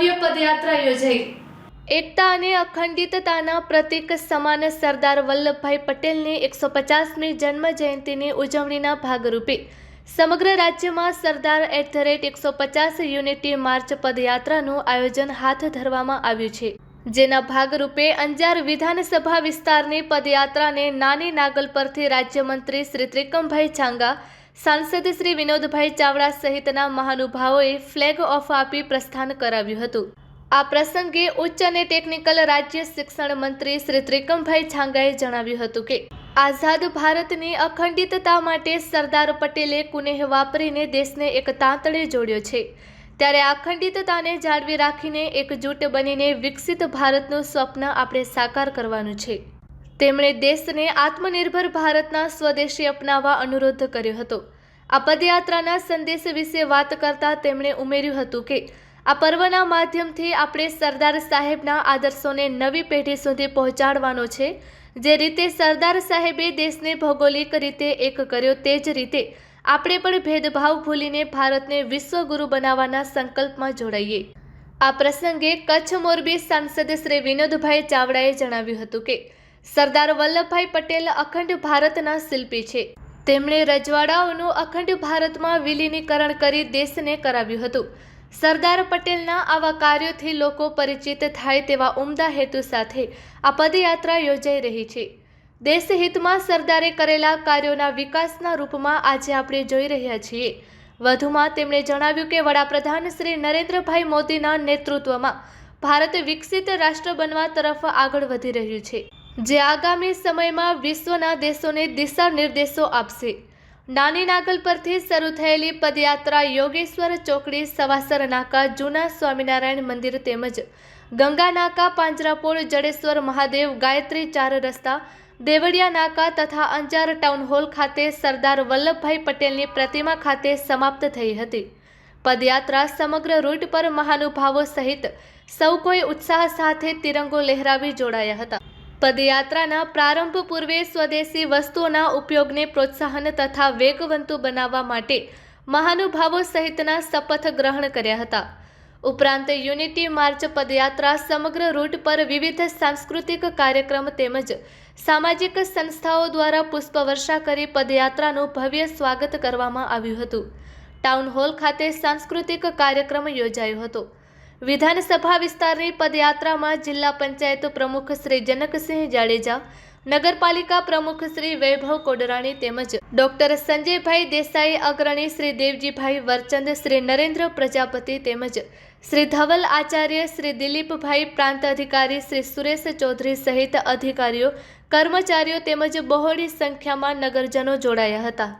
પદયાત્રા યોજાઈ. એકતા અને અખંડિતતાના પ્રતીક સમાન સરદાર વલ્લભભાઈ પટેલની એકસો પચાસમી જન્મ જયંતિની ઉજવણીના ભાગરૂપે સમગ્ર રાજ્યમાં સરદાર એટ ધ રેટ એકસો પચાસ યુનિટી માર્ચ પદયાત્રાનું આયોજન હાથ ધરવામાં આવ્યું છે. જેના ભાગરૂપે અંજાર વિધાનસભા વિસ્તારની પદયાત્રાને નાની નાગલ પરથી રાજ્યમંત્રી શ્રી ત્રિકમભાઈ છાંગા સાંસદ શ્રી વિનોદભાઈ ચાવડા સહિતના મહાનુભાવોએ ફ્લેગ ઓફ આપી પ્રસ્થાન કરાવ્યું હતું. આ પ્રસંગે ઉચ્ચ અને ટેકનિકલ રાજ્ય શિક્ષણ મંત્રી શ્રી ત્રિકમભાઈ છાંગાએ જણાવ્યું હતું કે, આઝાદ ભારતની અખંડિતતા માટે સરદાર પટેલે કુનેહ વાપરીને દેશને એક તાંતળે જોડ્યો છે. ત્યારે અખંડિતતાને જાળવી રાખીને એકજૂટ બનીને વિકસિત ભારતનું સ્વપ્ન આપણે સાકાર કરવાનું છે. તેમણે દેશને આત્મનિર્ભર ભારતના સ્વદેશી અપનાવવા અનુરોધ કર્યો હતો. આ પદયાત્રાના સંદેશ વિશે વાત કરતા તેમણે ઉમેર્યું હતું કે, આ પર્વના માધ્યમથી આપણે સરદાર સાહેબના આદર્શોને નવી પેઢી સુધી પહોંચાડવાનો છે. જે રીતે સરદાર સાહેબે દેશને ભૌગોલિક રીતે એક કર્યો તે જ રીતે આપણે પણ ભેદભાવ ભૂલીને ભારતને વિશ્વગુરુ બનાવવાના સંકલ્પમાં જોડાઈએ. આ પ્રસંગે કચ્છ મોરબી સાંસદ શ્રી વિનોદભાઈ ચાવડાએ જણાવ્યું હતું કે સરદાર વલ્લભભાઈ પટેલ અખંડ ભારતના શિલ્પી છે. તેમણે રજવાડાઓનું અખંડ ભારતમાં વિલીનીકરણ કરી દેશને કરાવ્યું હતું. સરદાર પટેલના આવા કાર્યોથી લોકો પરિચિત થાય તેવા ઉમદા હેતુ સાથે આ પદયાત્રા યોજાઈ રહી છે. દેશહિતમાં સરદારે કરેલા કાર્યોના વિકાસના રૂપમાં આજે આપણે જોઈ રહ્યા છીએ. વધુમાં તેમણે જણાવ્યું કે વડાપ્રધાન શ્રી નરેન્દ્રભાઈ મોદીના નેતૃત્વમાં ભારત વિકસિત રાષ્ટ્ર બનવા તરફ આગળ વધી રહ્યું છે. જે આગામી સમયમાં વિશ્વના દેશોને દિશા નિર્દેશો આપશે. નાની નાગલ પરથી શરૂ થયેલી પદયાત્રા યોગેશ્વર ચોકડી, સવાસર નાકા, જૂના સ્વામિનારાયણ મંદિર તેમજ ગંગા નાકા, પાંજરાપોળ, જડેશ્વર મહાદેવ, ગાયત્રી ચાર રસ્તા, દેવળિયા નાકા તથા અંજાર ટાઉન હોલ ખાતે સરદાર વલ્લભભાઈ પટેલની પ્રતિમા ખાતે સમાપ્ત થઈ હતી. પદયાત્રા સમગ્ર રૂટ પર મહાનુભાવો સહિત સૌ કોઈ ઉત્સાહ સાથે તિરંગો લહેરાવી જોડાયા હતા. પદયાત્રાના પ્રારંભ પૂર્વે સ્વદેશી વસ્તુઓના ઉપયોગને પ્રોત્સાહન તથા વેગવંતુ બનાવવા માટે મહાનુભાવો સહિતના શપથ ગ્રહણ કર્યા હતા. ઉપરાંત યુનિટી માર્ચ પદયાત્રા સમગ્ર રૂટ પર વિવિધ સાંસ્કૃતિક કાર્યક્રમ તેમજ સામાજિક સંસ્થાઓ દ્વારા પુષ્પવર્ષા કરી પદયાત્રાનું ભવ્ય સ્વાગત કરવામાં આવ્યું હતું. ટાઉન હોલ ખાતે સાંસ્કૃતિક કાર્યક્રમ યોજાયો હતો. વિધાનસભા વિસ્તારની પદયાત્રામાં જિલ્લા પંચાયત પ્રમુખ શ્રી જનકસિંહ જાડેજા, નગરપાલિકા પ્રમુખ શ્રી વૈભવ કોડરાણી તેમજ ડોક્ટર સંજયભાઈ દેસાઈ અગ્રણી શ્રી દેવજીભાઈ વરચંદ, શ્રી નરેન્દ્ર પ્રજાપતિ તેમજ શ્રી ધવલ આચાર્ય, શ્રી દિલીપભાઈ પ્રાંત અધિકારી, શ્રી સુરેશ ચૌધરી સહિત અધિકારીઓ, કર્મચારીઓ તેમજ બહોળી સંખ્યામાં નગરજનો જોડાયા હતા.